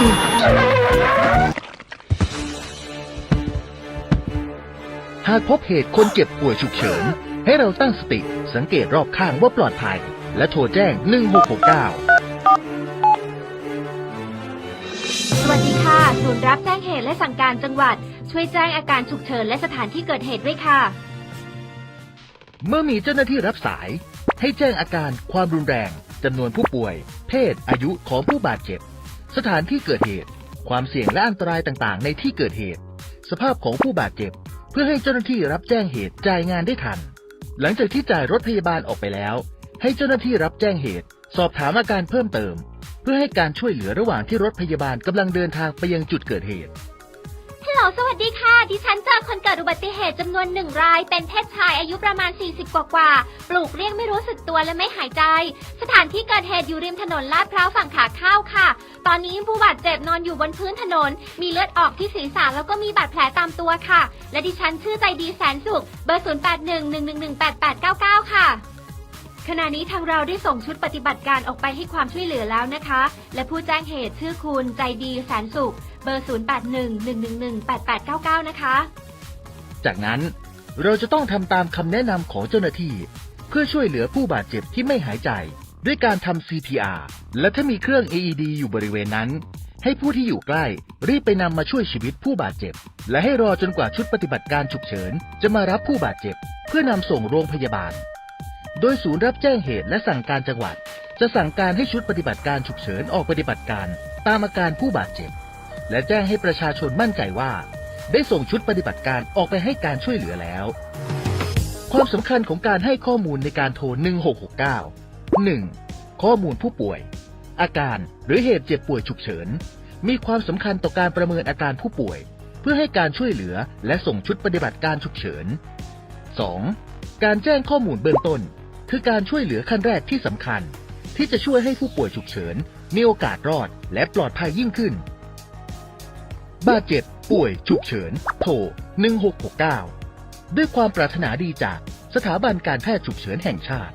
หากพบเหตุคนเจ็บป่วยฉุกเฉิน ให้เราตั้งสติ สังเกตรอบข้างว่าปลอดภัย และโทรแจ้ง 1669 สวัสดีค่ะ ศูนย์รับแจ้งเหตุและสั่งการจังหวัด ช่วยแจ้งอาการฉุกเฉินและสถานที่เกิดเหตุด้วยค่ะ เมื่อมีเจ้าหน้าที่รับสาย ให้แจ้งอาการความรุนแรงจำนวนผู้ป่วย เพศอายุของผู้บาดเจ็บ สถานที่เกิดเหตุ ความเสี่ยงและอันตรายต่างๆ ในที่เกิดเหตุ สภาพของผู้บาดเจ็บ เพื่อให้เจ้าหน้าที่รับแจ้งเหตุจ่ายงานได้ทัน หลังจากที่จ่ายรถพยาบาลออกไปแล้ว ให้เจ้าหน้าที่รับแจ้งเหตุ สอบถามอาการเพิ่มเติม เพื่อให้การช่วยเหลือระหว่างที่รถพยาบาลกำลังเดินทางไปยังจุดเกิดเหตุฮัลโหลสวัสดีค่ะ ดิฉันเจอคนเกิดอุบัติเหตุจำนวนหนึ่งราย เป็นเพศชายอายุประมาณ 40 กว่ากว่า ปลูกเรียกไม่รู้สึกตัวและไม่หายใจ สถานที่เกิดเหตุอยู่ริมถนนลาดพร้าวฝั่งขาเข้าค่ะ ตอนนี้ผู้บาดเจ็บนอนอยู่บนพื้นถนน มีเลือดออกที่ศีรษะแล้วก็มีบาดแผลตามตัวค่ะ และดิฉันชื่อใจดีแสนสุข เบอร์ 0811118899 ค่ะขณะนี้ทางเราได้ส่งชุดปฏิบัติการออกไปให้ความช่วยเหลือแล้วนะคะ และผู้แจ้งเหตุชื่อคุณใจดีแสนสุข เบอร์ 0811118899 นะคะ จากนั้นเราจะต้องทำตามคำแนะนำของเจ้าหน้าที่ เพื่อช่วยเหลือผู้บาดเจ็บที่ไม่หายใจ ด้วยการทำ CPR และถ้ามีเครื่อง AED อยู่บริเวณนั้น ให้ผู้ที่อยู่ใกล้รีบไปนำมาช่วยชีวิตผู้บาดเจ็บ และให้รอจนกว่าชุดปฏิบัติการฉุกเฉิน จะมารับผู้บาดเจ็บ เพื่อนำส่งโรงพยาบาล โดยศูนย์รับแจ้งเหตุและสั่งการจังหวัด จะสั่งการให้ชุดปฏิบัติการฉุกเฉินออกปฏิบัติการ ตามอาการผู้บาดเจ็บ และแจ้งให้ประชาชนมั่นใจว่า ได้ส่งชุดปฏิบัติการออกไปให้การช่วยเหลือแล้ว ความสำคัญของการให้ข้อมูลในการโทร1669 1. ข้อมูลผู้ป่วย อาการหรือเหตุเจ็บป่วยฉุกเฉิน มีความสำคัญต่อการประเมินอาการผู้ป่วย เพื่อให้การช่วยเหลือและส่งชุดปฏิบัติการฉุกเฉิน 2. การแจ้งข้อมูลเบื้องต้น คือการช่วยเหลือขั้นแรกที่สำคัญ ที่จะช่วยให้ผู้ป่วยฉุกเฉิน มีโอกาสรอดและปลอดภัยยิ่งขึ้น บาดเจ็บ ป่วย ฉุกเฉิน โทร 1669 ด้วยความปรารถนาดีจากสถาบันการแพทย์ฉุกเฉินแห่งชาติ